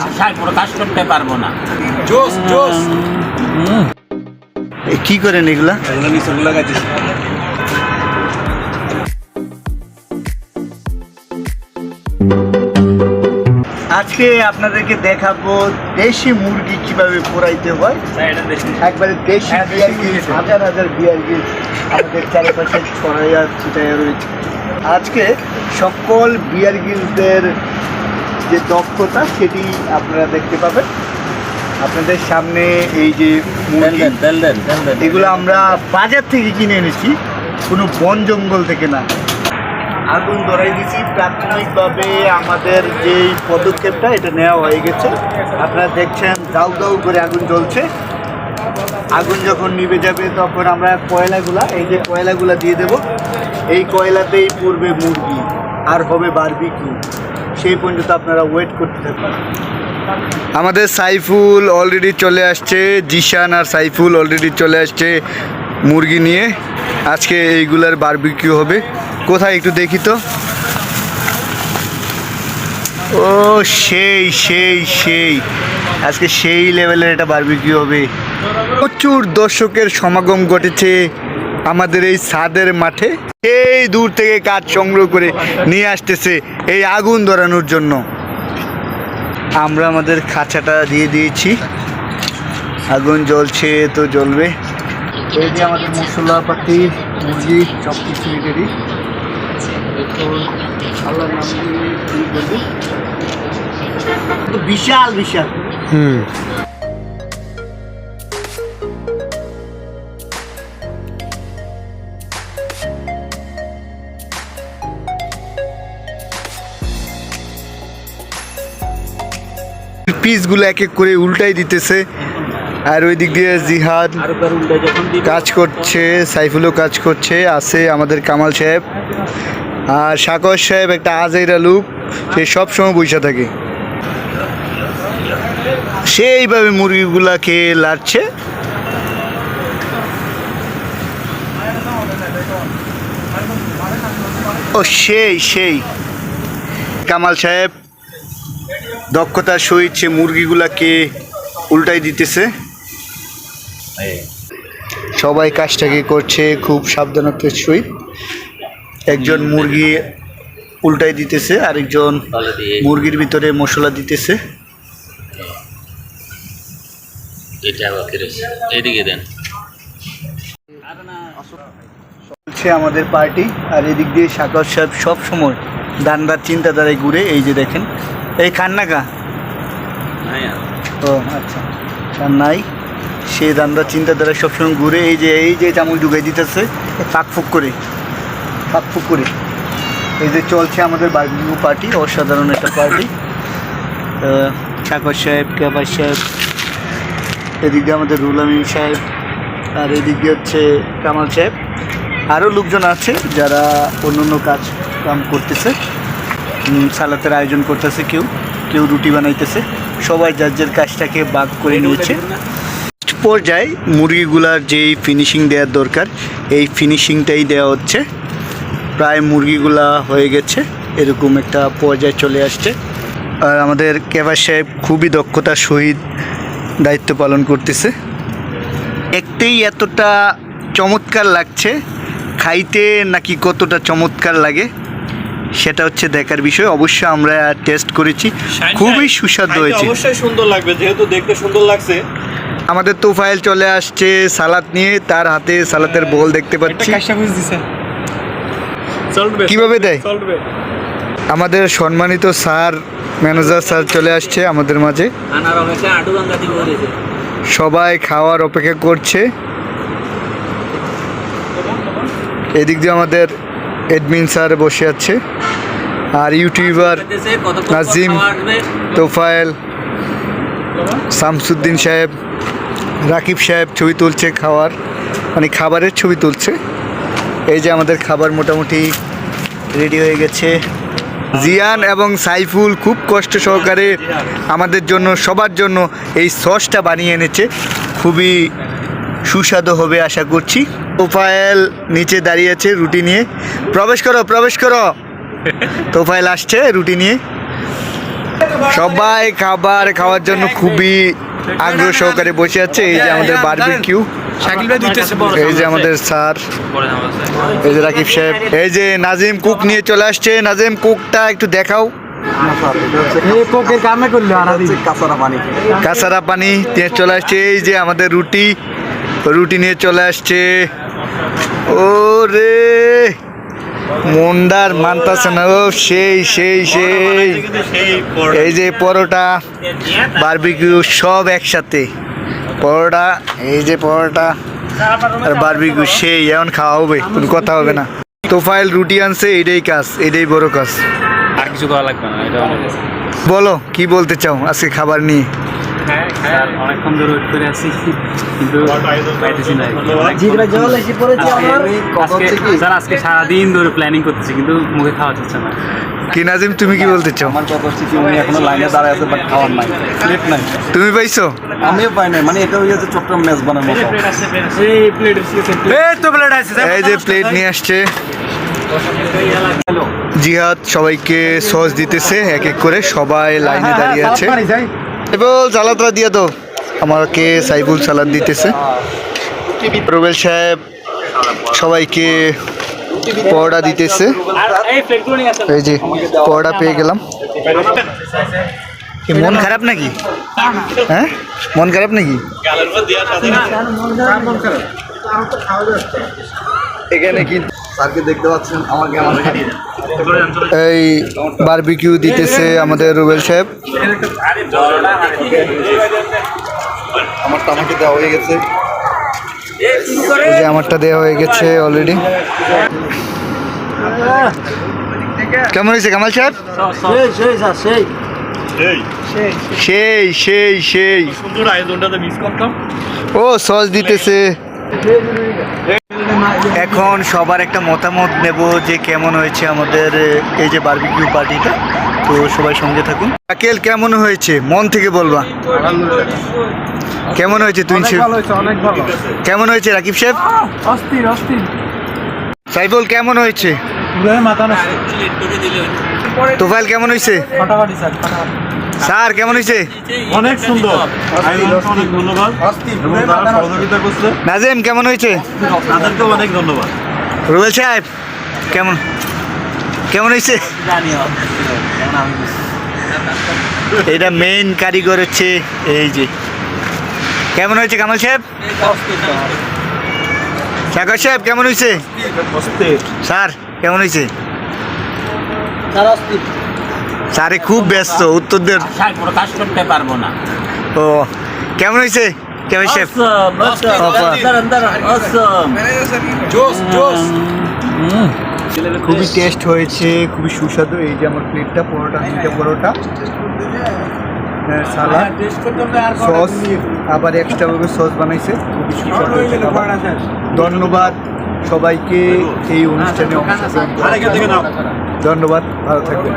বাসায় প্রকাশ করতে পারব না। জোস জোস। কি করেন এগুলা? এগুলো নিচে লাগাইতেছি। আজকে আপনাদেরকে দেখাবো দেশি মুরগি কীভাবে পোড়াইতে হয়। একবারে দেশি বিয়ার গিলস হাজার হাজার বিয়ার গিলস আমাদের চারিপাশে ছড়াইয়া ছিটাইয়া রয়েছে। আজকে সকল বিয়ার গিলসদের যে দক্ষতা সেটি আপনারা দেখতে পাবেন। আপনাদের সামনে এই যে এগুলো আমরা বাজার থেকে কিনে এনেছি। কোনো বন জঙ্গল থেকে না। আগুন ধরাই দিছি প্রাথমিকভাবে আমাদের যেই পদক্ষেপটা এটা নেওয়া হয়ে গেছে। আপনারা দেখছেন দাউ দাউ করে আগুন জ্বলছে। আগুন যখন নিভে যাবে তখন আমরা কয়লাগুলা এই যে কয়লাগুলা দিয়ে দেব। এই কয়লাতেই পড়বে মুরগি। আর হবে বারবিকিউ। সেই পর্যন্ত আপনারা ওয়েট করতে থাকুন আমাদের সাইফুল অলরেডি চলে আসছে জিশান আর সাইফুল অলরেডি চলে আসছে মুরগি নিয়ে। আজকে এইগুলার বারবিকিউ হবে। কোথায় একটু দেখি তো। ও সেই সেই সেই। আজকে সেই লেভেলের এটা বারবিকিউ হবে। প্রচুর দর্শকের সমাগম ঘটেছে। আমাদের এই ছাদের মাঠে এই দূর থেকে কাজ সংগ্রহ করে নিয়ে আসতেছে এই আগুন ধরানোর জন্য। আমরা আমাদের খাঁচাটা দিয়ে দিয়েছি। আগুন জ্বলছে তো জ্বলবে। এই যে আমাদের মশলাপাতি মুরগি সব কিছু রেডি আল্লাহর নাম দিয়ে বিশাল বিশাল। হুম। পিসগুলো এক এক করে উল্টাই দিতেছে। আর ওই দিক দিয়ে জিহাদ কাজ করছে, সাইফুলও কাজ করছে, আছে আমাদের কামাল সাহেব। আর সাকর সাহেব একটা আজেরা লুক, সে সবসময় বসে থাকে। সে সেইভাবে মুরগিগুলাকে লাড়ছে ও, সেই সেই। কামাল সাহেব দক্ষতার সহিত সে মুরগিগুলাকে উল্টাই দিতেছে। সবাই কাজটাকে করছে খুব সাবধানতার সহিত। একজন মুরগি উল্টাই দিতেছে আরেকজন মুরগির ভিতরে মশলা দিতেছে। দেন। চলছে আমাদের পার্টি আর এদিক দিয়ে সাগর সাহেব সব সময় দান্দার চিন্তাধারায় ঘুরে এই যে দেখেন। এই খান্নাকা ও আচ্ছা। নাই? সে দান্দার চিন্তাধারা সবসময় ঘুরে এই যে এই যে চামচ ঢুকাই দিতেছে ফাঁকফুক করে। ফাঁকফুক করে। এই যে চলছে আমাদের বার্বিকিউ পার্টি অসাধারণ একটা পার্টি সাগর সাহেব কেবার সাহেব এদিক দিয়ে আমাদের রুল আমিন সাহেব আর এদিক দিয়ে হচ্ছে কামাল সাহেব। আরও লোকজন আছে যারা অন্য অন্য কাজ কাম করতেছে। সালাতের আয়োজন করতেছে কেউ কেউ রুটি বানাইতেছে। সবাই যার যার কাজটাকে বাদ করে নিয়েছে। পর্যায়ে মুরগিগুলার যেই ফিনিশিং দেওয়ার দরকার এই ফিনিশিংটাই দেওয়া হচ্ছে। প্রায় মুরগিগুলা হয়ে গেছে এরকম একটা পর্যায়ে চলে আসছে। আর আমাদের কেবার সাহেব খুবই দক্ষতার সহিত দায়িত্ব পালন করতেছে। দেখতেই এতটা চমৎকার লাগছে খাইতে নাকি কতটা চমৎকার লাগে সেটা হচ্ছে দেখার বিষয়। অবশ্যই আমরা টেস্ট করেছি। খুবই সুস্বাদু হয়েছে। অবশ্যই সুন্দর লাগবে যেহেতু দেখতে সুন্দর লাগছে। আমাদের তোফাইল চলে আসছে সালাদ নিয়ে তার হাতে সালাতের বল দেখতে পাচ্ছি। কীভাবে দেয়? আমাদের সম্মানিত স্যার ম্যানেজার স্যার চলে আসছে আমাদের মাঝে। সবাই খাওয়ার অপেক্ষা করছে। এদিক দিয়ে আমাদের এডমিন স্যার বসে আছে। আর ইউটিউবার নাজিম। তোফায়েল, শামসুদ্দিন সাহেব, রাকিব সাহেব ছবি তুলছে খাওয়ার মানে খাবারের ছবি তুলছে। এই যে আমাদের খাবার মোটামুটি রেডি হয়ে গেছে। জিয়ান এবং সাইফুল খুব কষ্ট সহকারে আমাদের জন্য, সবার জন্য এই সসটা বানিয়ে এনেছে। খুবই সুস্বাদু হবে আশা করছি। তোফায়েল নিচে দাঁড়িয়ে আছে রুটি নিয়ে। প্রবেশ করো প্রবেশ করো। তোফায়েল আসছে রুটি নিয়ে। সবাই খাবার খাওয়ার জন্য খুবই আগ্রহ সহকারে বসে আছে। এই যে আমাদের বারবিকিউ এই যে আমাদের স্যার। এই যে রাকিব সাহেব। এই যে নাজিম কুক নিয়ে চলে আসছে। নাজিম কুকটা একটু দেখাও। কাঁচারা পানি নিয়ে চলে আসছে। এই যে আমাদের রুটি। রুটি নিয়ে চলে আসছে। ও রে মন্ডার মানতাছে না ও সেই সেই সেই। এই যে পরোটা বারবিকিউ সব একসাথে। পরোটা এই যে পরোটা আর বারবিকিউ সেই এমন খাওয়া হবে কোনো কথা হবে না। তোফাইল রুটি আনছে এটাই কাজ এটাই বড় কাজ। আর কিছু করা লাগবে না এটা বলো কি বলতে চাও আজকে খাবার নিয়ে? স্যার অনেকক্ষণ ধরে ওয়েট করে আছি। কিন্তু পাইতেছি না। আজকে স্যার আজকে সারাদিন ধরে প্ল্যানিং করতেছি কিন্তু মুখে খাওয়া যাচ্ছে না। কি নাজিম তুমি কি বলতে চাও? আমার কথা হচ্ছে কি উনি এখনও লাইনে দাঁড়ায় আছে বাট খাওয়ার নাই। প্লেট নাই। তুমি পাইছো? আমিও পাই নাই মানে এটা হয়ে যাচ্ছে চট্টগ্রাম মেজবানের মতো। এই প্লেট এই তো প্লেট আছে এই যে প্লেট নিয়ে আসছে। জিহাদ সবাইকে সস দিতেছে এক এক করে সবাই লাইনে দাঁড়িয়ে আছে। সাইবুল সালাদটা দিয়ে দাও। আমাকে সাইবুল সালাদ দিতেছে। রুবেল সাহেব সবাইকে পরোটা দিতেছে। এই যে, পরোটা পেয়ে গেলাম। মন খারাপ নাকি? হ্যাঁ? মন খারাপ নাকি? এখানে কি স্যারকে দেখতে পাচ্ছেন, আমাকে আমাকে এই বারবিকিউ দিতেছে আমাদের রুবেল সাহেব। আমার আমাকে দেওয়া হয়ে গেছে। এই যে আমারটা দেওয়া হয়ে গেছে অলরেডি কেমন হয়েছে কামাল সাহেব? সেই সেই সেই। ও সস দিতেছে। এখন সবার একটা মতামত নেব যে কেমন হয়েছে আমাদের এই যে বারবিকিউ পার্টিটা তো সবাই সঙ্গে থাকুন। আকেল কেমন হয়েছে? মন থেকে বলবা। কেমন হয়েছে তুই অনেক ভালো কেমন হয়েছে রাকিব সাহেব? অস্থির অস্থির। সাইফুল কেমন হয়েছে? তোফাইল কেমন হয়েছে? ফাটাফাটি। স্যার কেমন হয়েছে? অনেক সুন্দর। অনেক ধন্যবাদ। সহযোগিতা করছে। নাজিম কেমন হয়েছে? তাদেরকেও অনেক ধন্যবাদ। রুবেল সাহেব কেমন? কেমন হয়েছে? এটা মেইন কারিগর হচ্ছে এই যে। কেমন হয়েছে কামাল সাহেব? সাগর সাহেব কেমন হয়েছে? স্যার কেমন হয়েছে? স্যারে খুব ব্যস্ত উত্তরদের স্যার পুরো কাজ করতে পারব না। ও কেমন হয়েছে? কেমন জোস খুবই টেস্ট হয়েছে খুবই সুস্বাদু এই যে আমার প্লেটটা পরোটা তিনটা পরোটা। হ্যাঁ, সালাদ সস আবার এক্সট্রাভাবে সস বানাইছে খুবই সুস্বাদু হয়েছে ধন্যবাদ সবাইকে এই অনুষ্ঠানে অংশগ্রহণ। ধন্যবাদ ভালো থাকবেন।